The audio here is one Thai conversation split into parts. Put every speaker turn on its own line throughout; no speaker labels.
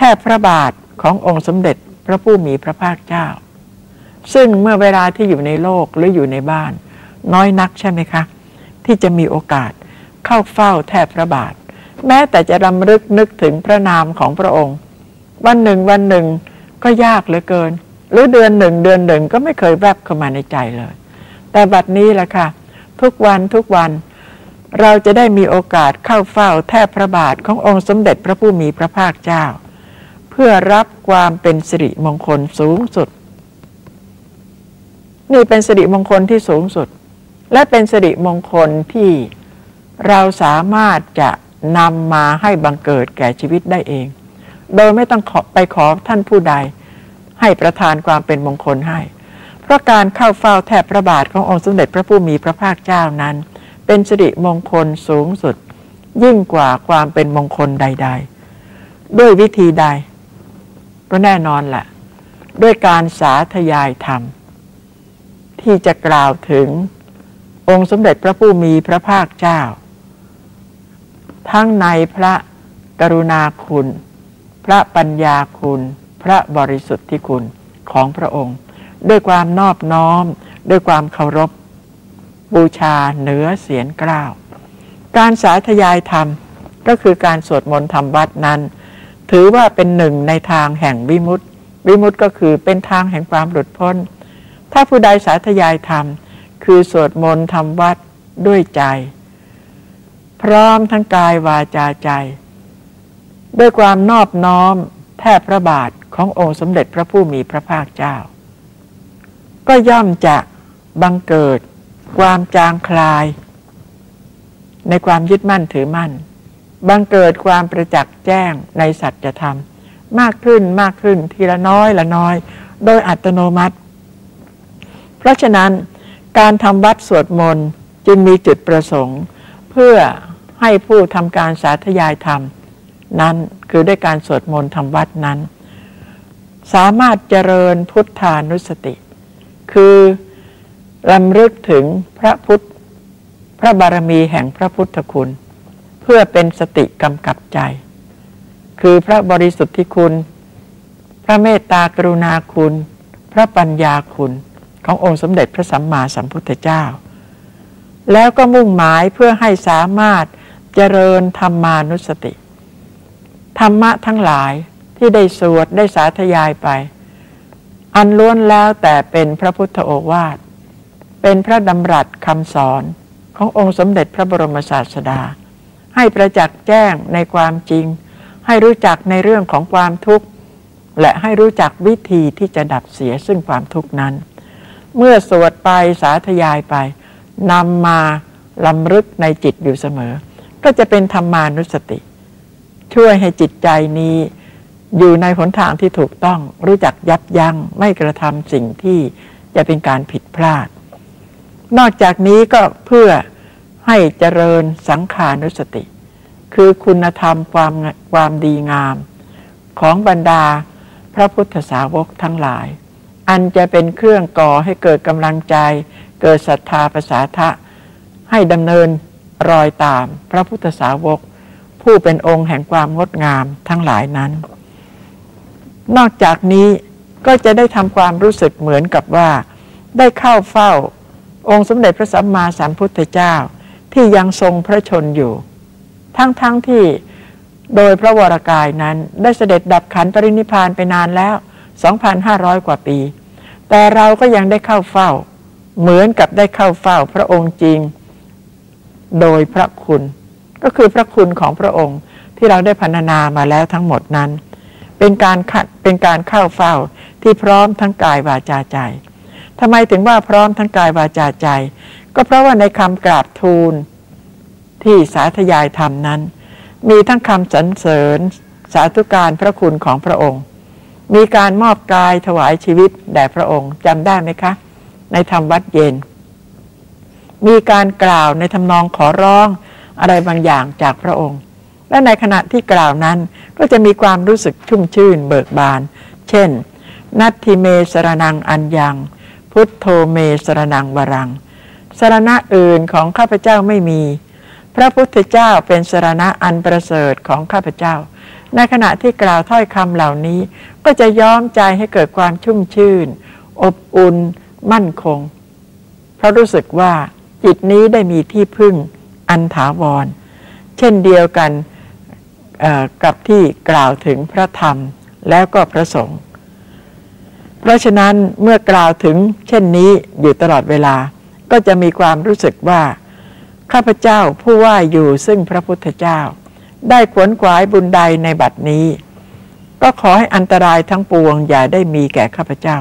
ทบพระบาทขององค์สมเด็จพระผู้มีพระภาคเจ้า ซึ่งเมื่อเวลาที่อยู่ในโลกหรืออยู่ในบ้าน น้อยนักใช่ไหมคะ ที่จะมีโอกาสเข้าเฝ้าแทบพระบาท แม้แต่จะรำลึกนึกถึงพระนามของพระองค์ วันหนึ่งวันหนึ่งก็ยากเหลือเกิน หรือเดือนหนึ่งเดือนหนึ่งก็ไม่เคยแวบเข้ามาในใจเลย แต่บัดนี้แหละค่ะ ทุกวันทุกวันเราจะได้มีโอกาสเข้าเฝ้าแทบพระบาทขององค์สมเด็จพระผู้มีพระภาคเจ้า พื่อรับความเป็นสิริมงคลสูงสุด นี่เป็นสิริมงคลที่สูงสุด และเป็นสิริมงคลที่เราสามารถจะนำมาให้บังเกิดแก่ชีวิตได้เอง โดยไม่ต้องขอไปขอท่านผู้ใด ให้ประทานความเป็นมงคลให้ เพราะการเข้าเฝ้าแทบพระบาทขององค์สมเด็จพระผู้มีพระภาคเจ้านั้น เป็นสิริมงคลสูงสุด ยิ่งกว่าความเป็นมงคลใด ๆ ด้วยวิธีใด ก็แน่นอนแหละด้วยการสาธยายธรรม ที่จะกล่าวถึงองค์สมเด็จพระผู้มีพระภาคเจ้า ทั้งในพระกรุณาคุณ พระปัญญาคุณ พระบริสุทธิคุณของพระองค์ ด้วยความนอบน้อม ด้วยความเคารพ บูชาเหนือเสียนกล้าว การสาธยายธรรมก็คือการสวดมนต์ทำวัดนั้น ถือว่าเป็นหนึ่งในทางแห่งวิมุตติ วิมุตติก็คือเป็นทางแห่งความหลุดพ้น ถ้าผู้ใดสาธยายธรรม คือสวดมนต์ทำวัดด้วยใจ พร้อมทั้งกายวาจาใจ ด้วยความนอบน้อมแทบพระบาทขององค์สมเด็จพระผู้มีพระภาคเจ้า ก็ย่อมจะบังเกิด ความจางคลาย ในความยึดมั่นถือมั่น บังเกิดความประจักษ์แจ้งในสัจธรรม มากขึ้นมากขึ้นทีละน้อยละน้อย โดยอัตโนมัติ เพราะฉะนั้นการทำวัดสวดมนต์จึงมีจุดประสงค์ เพื่อให้ผู้ทำการสาธยายธรรม นั้นคือด้วยการสวดมนต์ทำวัดนั้น สามารถเจริญพุทธานุสติ คือลำลึกถึงพระพุทธ พระบารมีแห่งพระพุทธคุณ พื่อเป็นสติกำกับใจ คือพระบริสุทธิคุณ พระเมตตากรุณาคุณ พระปัญญาคุณขององค์สมเด็จพระสัมมาสัมพุทธเจ้า แล้วก็มุ่งหมายเพื่อให้สามารถเจริญธรรมานุสติ ธรรมะทั้งหลายที่ได้สวดได้สาธยายไป อันล้วนแล้วแต่เป็นพระพุทธโอวาทเป็นพระดำรัสคำสอนขององค์สมเด็จพระบรมศาสดา ให้ประจักษ์แจ้งในความจริง ให้รู้จักในเรื่องของความทุกข์ และให้รู้จักวิธีที่จะดับเสียซึ่งความทุกข์นั้น เมื่อสวดไปสาธยายไปนำมาลำลึกในจิตอยู่เสมอ ก็จะเป็นธรรมานุสติ ช่วยให้จิตใจนี้อยู่ในหนทางที่ถูกต้องรู้จักยับยัง้งไม่กระทำสิ่งที่จะเป็นการผิดพลาด นอกจากนี้ก็เพื่อ ให้เจริญสังขานุสติ คือคุณธรรมความความดีงาม ของบรรดาพระพุทธสาวกทั้งหลาย อันจะเป็นเครื่องก่อให้เกิดกำลังใจ เกิดศรัทธาภาษาทะ ให้ดำเนินรอยตามพระพุทธสาวก ผู้เป็นองค์แห่งความงดงามทั้งหลายนั้น นอกจากนี้ก็จะได้ทำความรู้สึกเหมือนกับว่า ได้เข้าเฝ้าองค์สมเด็จพระสัมมาสัมพุทธเจ้า ที่ยังทรงพระชนอยู่ ทั้งๆทที่โดยพระวรากายนั้นได้เสด็จดับขันปรินิพานไปนานแล้ว 2,500 กว่าปี แต่เราก็ยังได้เข้าเฝ้า เหมือนกับได้เข้าเฝ้าพระองค์จริง โดยพระคุณ ก็คือพระคุณของพระองค์ที่เราได้พรรณนามาแล้วทั้งหมดนั้น เป็นการขัดเป็นการเข้าเฝ้าที่พร้อมทั้งกายวาจาใจทำไมถึงว่าพร้อมทั้งกายวาจาใจ ก็เพราะว่าในคำกราบทูล ที่สาธยายธรรมนั้น มีทั้งคำสรรเสริญสาธุการพระคุณของพระองค์ มีการมอบกายถวายชีวิตแด่พระองค์จำได้ไหมคะ ในธรรมวัดเย็น มีการกล่าวในทำนองขอร้องอะไรบางอย่างจากพระองค์ และในขณะที่กล่าวนั้นก็จะมีความรู้สึกชุ่มชื่นเบิกบาน เช่น นัตทิเมสรนังอัญญัง พุทโธเมสรนังวรังสรณะอื่นของข้าพเจ้าไม่มี พระพุทธเจ้าเป็นสรณะอันประเสริฐของข้าพเจ้า ในขณะที่กล่าวถ้อยคำเหล่านี้ ก็จะย้อมใจให้เกิดความชุ่มชื่น อบอุ่น มั่นคง เพราะรู้สึกว่าจิตนี้ได้มีที่พึ่งอันถาวร เช่นเดียวกันกับที่กล่าวถึงพระธรรมแล้วก็พระสงฆ์เพราะฉะนั้นเมื่อกล่าวถึงเช่นนี้อยู่ตลอดเวลา ก็จะมีความรู้สึกว่า ข้าพเจ้าผู้ว่าอยู่ซึ่งพระพุทธเจ้า ได้ขวนขวายบุญใดในบัดนี้ ก็ขอให้อันตรายทั้งปวงอย่าได้มีแก่ข้าพเจ้า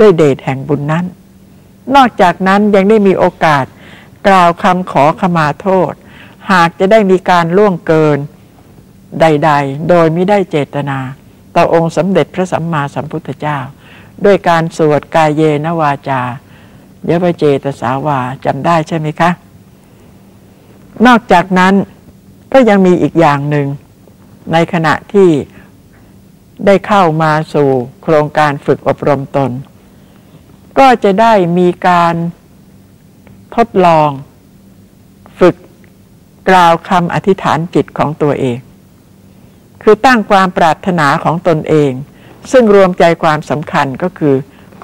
ด้วยเดชแห่งบุญนั้น นอกจากนั้นยังได้มีโอกาส กล่าวคำขอขมาโทษ หากจะได้มีการล่วงเกิน ใด ๆ โดยไม่ได้เจตนาต่อองค์สมเด็จพระสัมมาสัมพุทธเจ้า ด้วยการสวดกายเยนวาจาเยวเจตสาวาจำได้ใช่ไหมคะ นอกจากนั้นก็ยังมีอีกอย่างหนึ่ง ในขณะที่ได้เข้ามาสู่โครงการฝึกอบรมตน ก็จะได้มีการทดลอง ฝึกกล่าวคำอธิษฐานจิตของตัวเอง คือตั้งความปรารถนาของตนเอง ซึ่งรวมใจความสำคัญก็คือ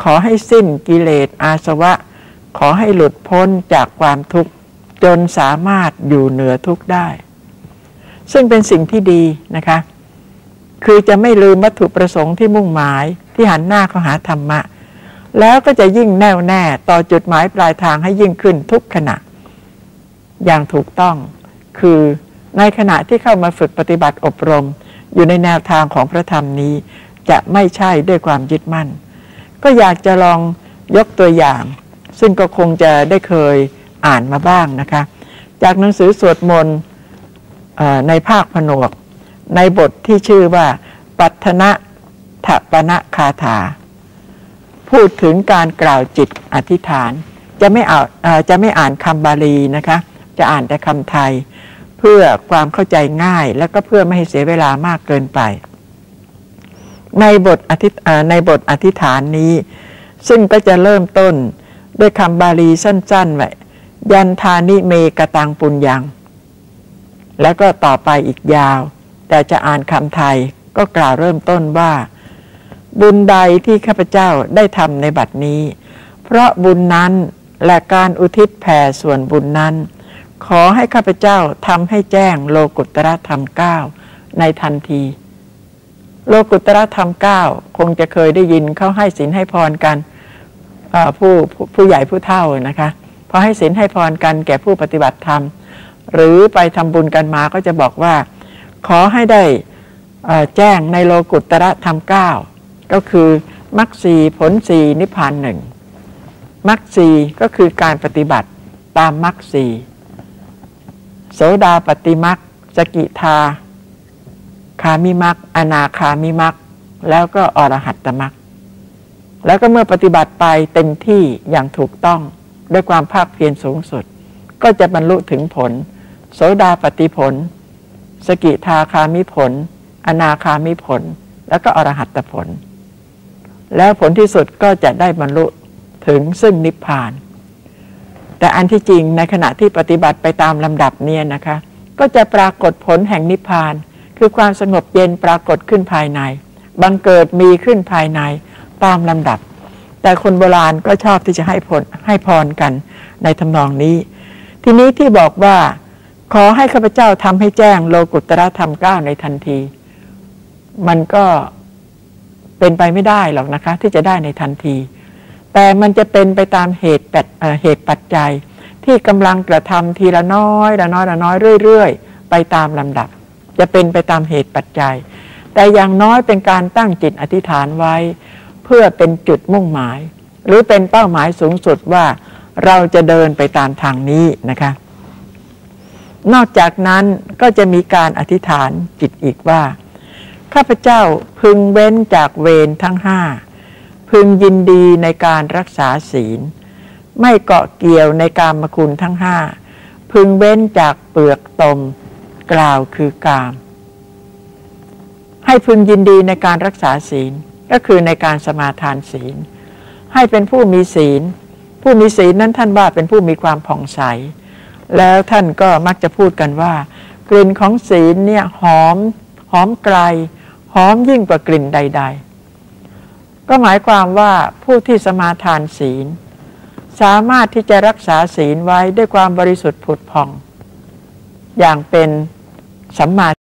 ขอให้สิ้นกิเลสอาสวะ ขอให้หลุดพ้นจากความทุกข์ จนสามารถอยู่เหนือทุกได้ ซึ่งเป็นสิ่งที่ดีนะคะ คือจะไม่ลืมวัตถุประสงค์ที่มุ่งหมายที่หันหน้าเข้าหาธรรมะ แล้วก็จะยิ่งแน่วแน่ต่อจุดหมายปลายทางให้ยิ่งขึ้นทุกขณะ อย่างถูกต้องคือในขณะที่เข้ามาฝึกปฏิบัติอบรม อยู่ในแนวทางของพระธรรมนี้ จะไม่ใช่ด้วยความยึดมั่น ก็อยากจะลองยกตัวอย่าง ซึ่งก็คงจะได้เคย อ่านมาบ้างนะคะ จากหนังสือสวดมนต์ในภาคผนวก ในบทที่ชื่อว่า ปัทนะทปณะคาถา พูดถึงการกล่าวจิตอธิษฐาน จะไม่อ่านจะไม่อ่านคำบาลีนะคะ จะอ่านแต่คำไทย เพื่อความเข้าใจง่าย และก็เพื่อไม่ให้เสียเวลามากเกินไป ในบทอธิในบทอธิษฐานนี้ ซึ่งก็จะเริ่มต้นด้วยคำบาลีสั้นๆไว้ ยันทานิเมกตังปุญญัง แล้วก็ต่อไปอีกยาว แต่จะอ่านคำไทยก็กล่าวเริ่มต้นว่า บุญใดที่ข้าพเจ้าได้ทำในบัดนี้ เพราะบุญนั้นและการอุทิศแผ่ส่วนบุญนั้น ขอให้ข้าพเจ้าทำให้แจ้งโลกุตระธรรมเก้าในทันที โลกุตระธรรมเก้าคงจะเคยได้ยินเขาให้ศีลให้พรกันผู้ผู้ใหญ่ผู้เฒ่านะคะ พอให้ศีลให้พรกันแก่ผู้ปฏิบัติธรรม หรือไปทำบุญกันมาก็จะบอกว่า ขอให้ได้แจ้งในโลกุตระธรรมเก้าก็คือมรรคสีผลสีนิพพานหนึ่งมรรคสีก็คือการปฏิบัติตามมรรคสีโสดาปฏิมักสกิทา คามิมักอนาคามิมักแล้วก็อรหัตตมักแล้วก็เมื่อปฏิบัติไปเต็มที่อย่างถูกต้อง ด้วยความภาคเพียรสูงสุด ก็จะบรรลุถึงผล โสดาปฏิผล สกิทาคามิผล อนาคามิผล แล้วก็อรหัตตผล แล้วผลที่สุดก็จะได้บรรลุถึงซึ่งนิพพาน แต่อันที่จริงในขณะที่ปฏิบัติไปตามลำดับเนี่ยนะคะ ก็จะปรากฏผลแห่งนิพพาน คือความสงบเย็นปรากฏขึ้นภายใน บังเกิดมีขึ้นภายในตามลำดับ แต่คนโบราณก็ชอบที่จะให้ผลให้พรกันในทำนองนี้ ทีนี้ที่บอกว่า ขอให้ข้าพเจ้าทำให้แจ้งโลกุตระธรรมเก้าในทันที มันก็เป็นไปไม่ได้หรอกนะคะ ที่จะได้ในทันที แต่มันจะเป็นไปตามเหตุเหตุปัจจัย ที่กำลังกระทำทีละน้อยละน้อยละน้อยเรื่อยๆ ไปตามลำดับ จะเป็นไปตามเหตุปัจจัย แต่อย่างน้อยเป็นการตั้งจิตอธิษฐานไว้ เพื่อเป็นจุดมุ่งหมาย หรือเป็นเป้าหมายสูงสุดว่าเราจะเดินไปตามทางนี้นะคะ นอกจากนั้นก็จะมีการอธิษฐานจิตอีกว่า ข้าพเจ้าพึงเว้นจากเวรทั้งห้าพึงยินดีในการรักษาศีล ไม่เกาะเกี่ยวในการมคุณทั้งห้าพึงเว้นจากเปลือกตม กล่าวคือกาม ให้พึงยินดีในการรักษาศีล ก็คือในการสมาทานศีล ให้เป็นผู้มีศีล ผู้มีศีลนั้นท่านว่าเป็นผู้มีความผ่องใส แล้วท่านก็มักจะพูดกันว่า กลิ่นของศีลเนี่ยหอมหอมไกล หอมยิ่งกว่ากลิ่นใด ๆ ก็หมายความว่าผู้ที่สมาทานศีล สามารถที่จะรักษาศีลไว้ด้วยความบริสุทธิ์ผุดผ่อง อย่างเป็นสัมมา